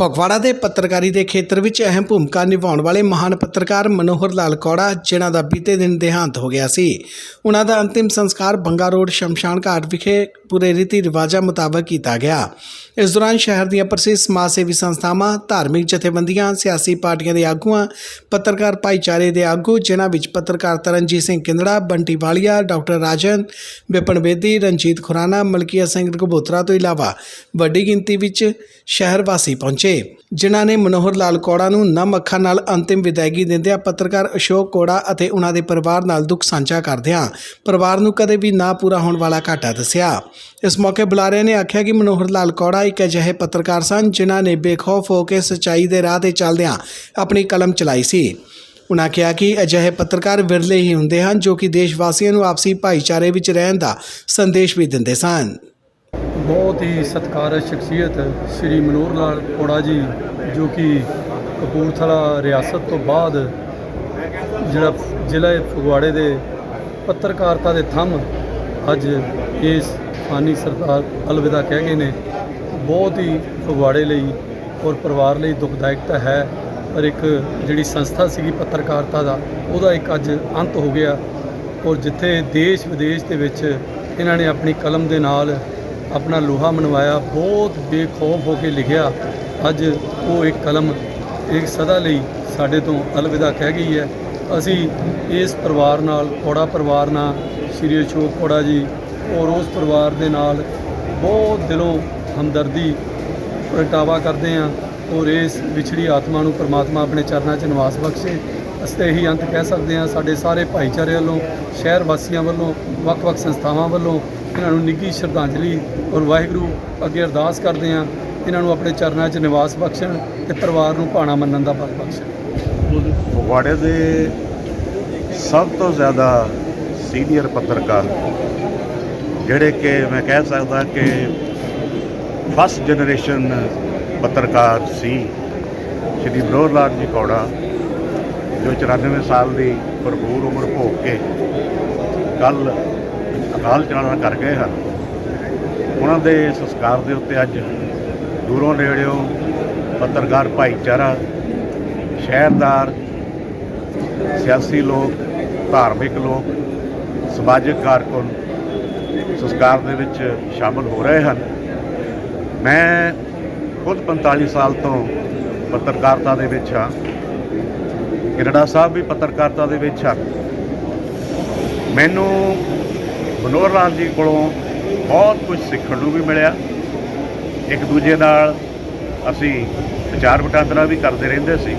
ਫਗਵਾੜਾ ਦੇ ਪੱਤਰਕਾਰੀ ਦੇ ਖੇਤਰ ਵਿੱਚ ਅਹਿਮ ਭੂਮਿਕਾ ਨਿਭਾਉਣ ਵਾਲੇ ਮਹਾਨ ਪੱਤਰਕਾਰ ਮਨੋਹਰ ਲਾਲ ਕੌੜਾ ਜਿਨ੍ਹਾਂ ਦਾ ਬੀਤੇ ਦਿਨ ਦੇਹਾਂਤ ਹੋ ਗਿਆ ਸੀ। ਉਹਨਾਂ ਦਾ ਅੰਤਿਮ ਸੰਸਕਾਰ ਬੰਗਾ ਰੋਡ ਸ਼ਮਸ਼ਾਨ ਘਾਟ ਵਿਖੇ ਪੂਰੇ ਰੀਤੀ ਰਿਵਾਜਾਂ ਮੁਤਾਬਕ ਕੀਤਾ ਗਿਆ। ਇਸ ਦੌਰਾਨ ਸ਼ਹਿਰ ਦੀਆਂ ਪ੍ਰਸਿੱਧ ਸਮਾਜ ਸੇਵੀ ਸੰਸਥਾਵਾਂ, ਧਾਰਮਿਕ ਜਥੇਬੰਦੀਆਂ, ਸਿਆਸੀ ਪਾਰਟੀਆਂ ਦੇ ਆਗੂਆਂ, ਪੱਤਰਕਾਰ ਭਾਈਚਾਰੇ ਦੇ ਆਗੂ, ਜਿਨ੍ਹਾਂ ਵਿੱਚ ਪੱਤਰਕਾਰ ਤਰਨਜੀਤ ਸਿੰਘ ਕਿੰਦੜਾ, ਬੰਟੀ ਵਾਲੀਆ, ਡਾਕਟਰ ਰਾਜਨ, ਵਿਪਨ ਬੇਦੀ, ਰਣਜੀਤ ਖੁਰਾਨਾ ਮਲਕੀਆ ਸਿੰਘ ਕਬੂਤਰਾ ਤੋਂ ਇਲਾਵਾ ਵੱਡੀ ਗਿਣਤੀ ਵਿੱਚ ਸ਼ਹਿਰ ਵਾਸੀ ਪਹੁੰਚੇ। ਜਿਨ੍ਹਾਂ ਨੇ ਮਨੋਹਰ ਲਾਲ ਕੌੜਾ ਨੂੰ ਨਮ ਅੱਖਾਂ ਨਾਲ ਅੰਤਿਮ ਵਿਦਾਇਗੀ ਦਿੰਦਿਆਂ ਪੱਤਰਕਾਰ ਅਸ਼ੋਕ ਕੌੜਾ ਅਤੇ ਉਹਨਾਂ ਦੇ ਪਰਿਵਾਰ ਨਾਲ ਦੁੱਖ ਸਾਂਝਾ ਕਰਦਿਆਂ ਪਰਿਵਾਰ ਨੂੰ ਕਦੇ ਵੀ ਨਾ ਪੂਰਾ ਹੋਣ ਵਾਲਾ ਘਾਟਾ ਦੱਸਿਆ। ਇਸ ਮੌਕੇ ਬੁਲਾਰਿਆਂ ਨੇ ਆਖਿਆ ਕਿ ਮਨੋਹਰ ਲਾਲ ਕੌੜਾ ਇੱਕ ਅਜਿਹੇ ਪੱਤਰਕਾਰ ਸਨ ਜਿਨ੍ਹਾਂ ਨੇ ਬੇਖੌਫ ਹੋ ਕੇ ਸੱਚਾਈ ਦੇ ਰਾਹ ਤੇ ਚੱਲਦਿਆਂ ਆਪਣੀ ਕਲਮ ਚਲਾਈ ਸੀ। ਉਨ੍ਹਾਂ ਕਿਹਾ ਕਿ ਅਜਿਹੇ ਪੱਤਰਕਾਰ ਵਿਰਲੇ ਹੀ ਹੁੰਦੇ ਹਨ ਜੋ ਕਿ ਦੇਸ਼ ਵਾਸੀਆਂ ਨੂੰ ਆਪਸੀ ਭਾਈਚਾਰੇ ਵਿੱਚ ਰਹਿਣ ਦਾ ਸੰਦੇਸ਼ ਵੀ ਦਿੰਦੇ ਸਨ। ਬਹੁਤ ਹੀ ਸਤਿਕਾਰਤ ਸ਼ਖਸੀਅਤ ਸ੍ਰੀ ਮਨੋਹਰ ਲਾਲ ਕੋੜਾ ਜੀ, ਜੋ ਕਿ ਕਪੂਰਥਲਾ ਰਿਆਸਤ ਤੋਂ ਬਾਅਦ ਜਿਹੜਾ ਜ਼ਿਲ੍ਹਾ ਫਗਵਾੜੇ ਦੇ ਪੱਤਰਕਾਰਤਾ ਦੇ ਥੰਮ ਅੱਜ ਇਸ ਫਾਨੀ ਸਰਦਾਰ ਅਲਵਿਦਾ ਕਹਿ ਗਏ ਨੇ। ਬਹੁਤ ਹੀ ਫਗਵਾੜੇ ਲਈ ਔਰ ਪਰਿਵਾਰ ਲਈ ਦੁਖਦਾਇਕ ਤਾਂ ਹੈ, ਪਰ ਇੱਕ ਜਿਹੜੀ ਸੰਸਥਾ ਸੀਗੀ ਪੱਤਰਕਾਰਤਾ ਦਾ, ਉਹਦਾ ਇੱਕ ਅੱਜ ਅੰਤ ਹੋ ਗਿਆ। ਔਰ ਜਿੱਥੇ ਦੇਸ਼ ਵਿਦੇਸ਼ ਦੇ ਵਿੱਚ ਇਹਨਾਂ ਨੇ ਆਪਣੀ ਕਲਮ ਦੇ ਨਾਲ ਆਪਣਾ ਲੋਹਾ ਮਨਵਾਇਆ, ਬਹੁਤ ਬੇਖੌਫ ਹੋ ਕੇ ਲਿਖਿਆ, ਅੱਜ ਉਹ ਇੱਕ ਕਲਮ ਇੱਕ ਸਦਾ ਲਈ ਸਾਡੇ ਤੋਂ ਅਲਵਿਦਾ ਕਹਿ ਗਈ ਹੈ। ਅਸੀਂ ਇਸ ਪਰਿਵਾਰ ਨਾਲ, ਕੋੜਾ ਪਰਿਵਾਰ ਨਾਲ, ਸ਼੍ਰੀ ਅਸ਼ੋਕ ਕੋੜਾ ਜੀ ਔਰ ਉਸ ਪਰਿਵਾਰ ਦੇ ਨਾਲ ਬਹੁਤ ਦਿਲੋਂ ਹਮਦਰਦੀ ਪ੍ਰਗਟਾਵਾ ਕਰਦੇ ਹਾਂ ਔਰ ਇਸ ਵਿਛੜੀ ਆਤਮਾ ਨੂੰ ਪ੍ਰਮਾਤਮਾ ਆਪਣੇ ਚਰਨਾਂ 'ਚ ਨਿਵਾਸ ਬਖਸ਼ੇ। ਅਸੀਂ ਇਹੀ ਅੰਤ ਕਹਿ ਸਕਦੇ ਹਾਂ, ਸਾਡੇ ਸਾਰੇ ਭਾਈਚਾਰੇ ਵੱਲੋਂ, ਸ਼ਹਿਰ ਵਾਸੀਆਂ ਵੱਲੋਂ, ਵੱਖ-ਵੱਖ ਸੰਸਥਾਵਾਂ ਵੱਲੋਂ ਇਹਨਾਂ ਨੂੰ ਨਿੱਘੀ ਸ਼ਰਧਾਂਜਲੀ ਔਰ ਵਾਹਿਗੁਰੂ ਅੱਗੇ ਅਰਦਾਸ ਕਰਦੇ ਹਾਂ ਇਹਨਾਂ ਨੂੰ ਆਪਣੇ ਚਰਨਾਂ 'ਚ ਨਿਵਾਸ ਬਖਸ਼ਣ ਤੇ ਪਰਿਵਾਰ ਨੂੰ ਭਾਣਾ ਮੰਨਣ ਦਾ ਬਲ ਬਖਸ਼ਣ। ਫਗਵਾੜੇ ਦੇ ਸਭ ਤੋਂ ਜ਼ਿਆਦਾ ਸੀਨੀਅਰ ਪੱਤਰਕਾਰ ਜਿਹੜੇ ਕਿ ਮੈਂ ਕਹਿ ਸਕਦਾ ਕਿ ਫਸਟ ਜਨਰੇਸ਼ਨ ਪੱਤਰਕਾਰ ਸੀ, ਸ਼੍ਰੀ ਮਨੋਹਰ ਲਾਲ ਜੀ ਕੌੜਾ, ਜੋ 94 ਸਾਲ ਦੀ ਭਰਪੂਰ ਉਮਰ ਭੋਗ ਕੇ ਕੱਲ ਅਕਾਲ ਚਲਾਣਾ ਕਰ ਗਏ ਹਨ। ਉਹਨਾਂ ਦੇ ਸੰਸਕਾਰ ਦੇ ਉੱਤੇ ਅੱਜ ਦੂਰੋਂ ਨੇੜਿਓਂ ਪੱਤਰਕਾਰ ਭਾਈਚਾਰਾ, ਸ਼ਹਿਰਦਾਰ, ਸਿਆਸੀ ਲੋਕ, ਧਾਰਮਿਕ ਲੋਕ, ਸਮਾਜਿਕ ਕਾਰਕੁਨ ਸੰਸਕਾਰ ਦੇ ਵਿੱਚ ਸ਼ਾਮਲ ਹੋ ਰਹੇ ਹਨ। ਮੈਂ ਖੁਦ 45 ਸਾਲ ਤੋਂ ਪੱਤਰਕਾਰਤਾ ਦੇ ਵਿੱਚ ਹਾਂ। ਕਿਰੜਾ ਸਾਹਿਬ ਵੀ ਪੱਤਰਕਾਰਤਾ ਦੇ ਵਿੱਚ ਹਨ। ਮੈਨੂੰ ਮਨੋਹਰ ਲਾਲ ਜੀ ਕੋਲੋਂ ਬਹੁਤ ਕੁਝ ਸਿੱਖਣ ਨੂੰ ਵੀ ਮਿਲਿਆ। ਇੱਕ ਦੂਜੇ ਨਾਲ ਅਸੀਂ ਵਿਚਾਰ ਵਟਾਂਦਰਾ ਵੀ ਕਰਦੇ ਰਹਿੰਦੇ ਸੀ।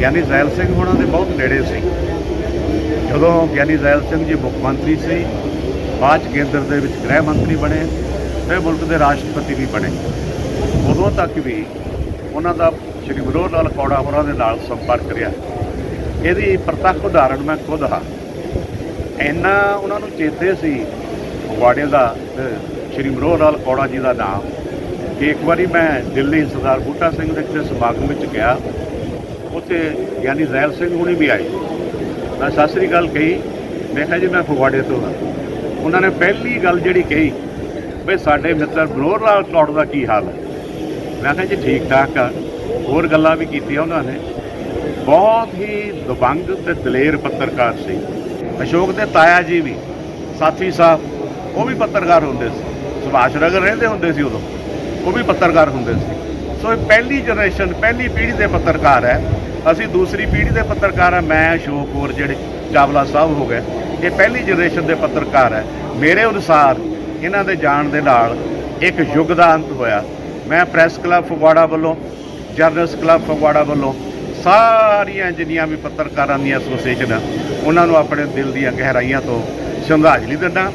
ਗਿਆਨੀ ਜ਼ੈਲ ਸਿੰਘ ਉਹਨਾਂ ਦੇ ਬਹੁਤ ਨੇੜੇ ਸੀ। ਜਦੋਂ ਗਿਆਨੀ ਜ਼ੈਲ ਸਿੰਘ ਜੀ ਮੁੱਖ ਮੰਤਰੀ ਸੀ, ਬਾਅਦ 'ਚ ਕੇਂਦਰ ਦੇ ਵਿੱਚ ਗ੍ਰਹਿ ਮੰਤਰੀ ਬਣੇ ਫਿਰ ਮੁਲਕ ਦੇ ਰਾਸ਼ਟਰਪਤੀ ਵੀ ਬਣੇ। ਉਦੋਂ ਤੱਕ ਵੀ ਉਹਨਾਂ ਦਾ ਸ਼੍ਰੀ ਮਨੋਹਰ ਲਾਲ ਕੌੜਾ ਹੋਰਾਂ ਦੇ ਨਾਲ ਸੰਪਰਕ ਰਿਹਾ। ਇਹਦੀ ਪ੍ਰਤੱਖ ਉਦਾਹਰਣ ਮੈਂ ਖੁਦ ਹਾਂ। ਇੰਨਾ ਉਹਨਾਂ ਨੂੰ ਚੇਤੇ ਸੀ ਫਗਵਾੜੇ ਦਾ ਸ਼੍ਰੀ ਮਨੋਹਰ ਲਾਲ ਕੌੜਾ ਜੀ ਦਾ ਨਾਮ। ਕਿ ਇੱਕ ਵਾਰੀ ਮੈਂ ਦਿੱਲੀ ਸਰਦਾਰ ਬੂਟਾ ਸਿੰਘ ਦੇ ਕਿਸੇ ਸਮਾਗਮ ਵਿੱਚ ਗਿਆ, ਉੱਥੇ ਗਿਆਨੀ ਜ਼ੈਲ ਸਿੰਘ ਹੁਣੀ ਵੀ ਆਏ। ਮੈਂ ਸਤਿ ਸ੍ਰੀ ਅਕਾਲ ਕਹੀ, ਮੈਂ ਕਿਹਾ ਜੀ ਮੈਂ ਫਗਵਾੜੇ ਤੋਂ ਹਾਂ ਉਹਨਾਂ ਨੇ ਪਹਿਲੀ ਗੱਲ ਜਿਹੜੀ ਕਹੀ ਵੀ ਸਾਡੇ ਮਿੱਤਰ ਮਨੋਹਰ ਲਾਲ ਕੌੜ ਦਾ ਕੀ ਹਾਲ ਹੈ? ਮੈਂ ਕਿਹਾ ਜੀ ਠੀਕ ਠਾਕ ਆ, ਹੋਰ ਗੱਲਾਂ ਵੀ ਕੀਤੀਆਂ ਉਹਨਾਂ ਨੇ। ਬਹੁਤ ਹੀ ਦਬੰਗ ਤੇ ਦਲੇਰ ਪੱਤਰਕਾਰ ਸੀ। ਅਸ਼ੋਕ ਦੇ ਤਾਇਆ ਜੀ ਵੀ, ਸਾਥੀ ਸਾਹਿਬ, ਉਹ ਵੀ ਪੱਤਰਕਾਰ ਹੁੰਦੇ ਸੀ। ਸੁਭਾਸ਼ ਨਗਰ ਰਹਿੰਦੇ ਹੁੰਦੇ ਸੀ ਉਦੋਂ। ਉਹ ਵੀ ਪੱਤਰਕਾਰ ਹੁੰਦੇ ਸੀ। ਸੋ ਇਹ ਪਹਿਲੀ ਜਨਰੇਸ਼ਨ ਪਹਿਲੀ ਪੀੜ੍ਹੀ ਦੇ ਪੱਤਰਕਾਰ ਹੈ। ਅਸੀਂ ਦੂਸਰੀ ਪੀੜ੍ਹੀ ਦੇ ਪੱਤਰਕਾਰ ਹੈ। ਮੈਂ, ਅਸ਼ੋਕ ਹੋਰ ਜਿਹੜੇ ਚਾਵਲਾ ਸਾਹਿਬ ਹੋ ਗਏ, ਇਹ ਪਹਿਲੀ ਜਨਰੇਸ਼ਨ ਦੇ ਪੱਤਰਕਾਰ ਹੈ। ਮੇਰੇ ਅਨੁਸਾਰ ਇਹਨਾਂ ਦੇ ਜਾਣ ਦੇ ਨਾਲ ਇੱਕ ਯੁੱਗ ਦਾ ਅੰਤ ਹੋਇਆ। ਮੈਂ ਪ੍ਰੈਸ ਕਲੱਬ ਫਗਵਾੜਾ ਵੱਲੋਂ ਜਰਨਲਿਸਟ ਕਲੱਬ ਫਗਵਾੜਾ ਵੱਲੋਂ ਸਾਰੀਆਂ ਜਿੰਨੀਆਂ ਵੀ ਪੱਤਰਕਾਰਾਂ ਦੀਆਂ ਐਸੋਸੀਏਸ਼ਨ ਉਹਨਾਂ ਨੂੰ ਆਪਣੇ ਦਿਲ ਦੀਆਂ ਗਹਿਰਾਈਆਂ ਤੋਂ ਸ਼ਰਧਾਂਜਲੀ ਦਿੰਦਾ